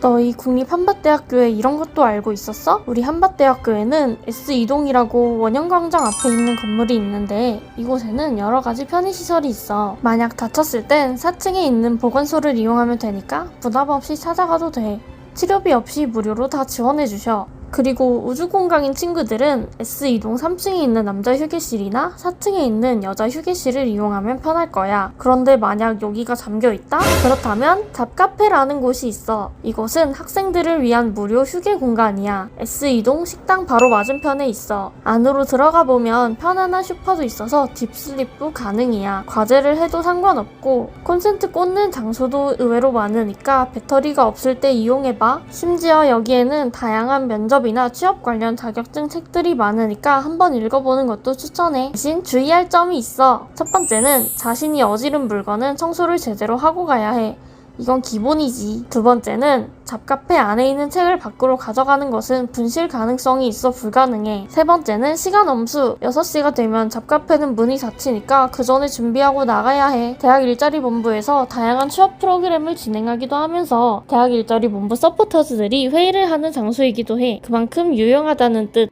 너희 국립 한밭대학교에 이런 것도 알고 있었어? 우리 한밭대학교에는 S2동이라고 원형광장 앞에 있는 건물이 있는데 이곳에는 여러 가지 편의시설이 있어. 만약 다쳤을 땐 4층에 있는 보건소를 이용하면 되니까 부담 없이 찾아가도 돼. 치료비 없이 무료로 다 지원해주셔. 그리고 우주공강인 친구들은 S2동 3층에 있는 남자 휴게실이나 4층에 있는 여자 휴게실을 이용하면 편할 거야. 그런데 만약 여기가 잠겨 있다? 그렇다면 잡카페라는 곳이 있어. 이곳은 학생들을 위한 무료 휴게 공간이야. S2동 식당 바로 맞은편에 있어. 안으로 들어가 보면 편안한 슈퍼도 있어서 딥슬립도 가능이야. 과제를 해도 상관없고 콘센트 꽂는 장소도 의외로 많으니까 배터리가 없을 때 이용해봐. 심지어 여기에는 다양한 면접 이나 취업 관련 자격증 책들이 많으니까 한번 읽어보는 것도 추천해. 대신 주의할 점이 있어. 첫 번째는 자신이 어지른 물건은 청소를 제대로 하고 가야 해. 이건 기본이지. 두 번째는 잡카페 안에 있는 책을 밖으로 가져가는 것은 분실 가능성이 있어 불가능해. 세 번째는 시간 엄수. 6시가 되면 잡카페는 문이 닫히니까 그 전에 준비하고 나가야 해. 대학 일자리 본부에서 다양한 취업 프로그램을 진행하기도 하면서 대학 일자리 본부 서포터즈들이 회의를 하는 장소이기도 해. 그만큼 유용하다는 뜻.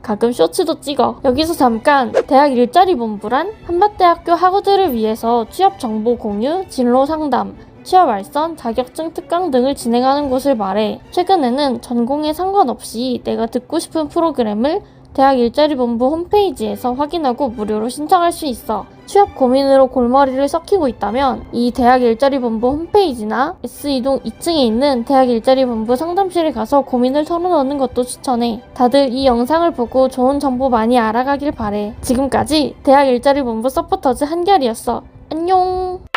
가끔 쇼츠도 찍어. 여기서 잠깐 대학 일자리 본부란 한밭대학교 학우들을 위해서 취업 정보 공유, 진로 상담, 취업 알선, 자격증 특강 등을 진행하는 곳을 말해. 최근에는 전공에 상관없이 내가 듣고 싶은 프로그램을 대학 일자리 본부 홈페이지에서 확인하고 무료로 신청할 수 있어. 취업 고민으로 골머리를 썩히고 있다면 이 대학 일자리 본부 홈페이지나 S2동 2층에 있는 대학 일자리 본부 상담실에 가서 고민을 털어놓는 것도 추천해. 다들 이 영상을 보고 좋은 정보 많이 알아가길 바래. 지금까지 대학 일자리 본부 서포터즈 한결이었어. 안녕!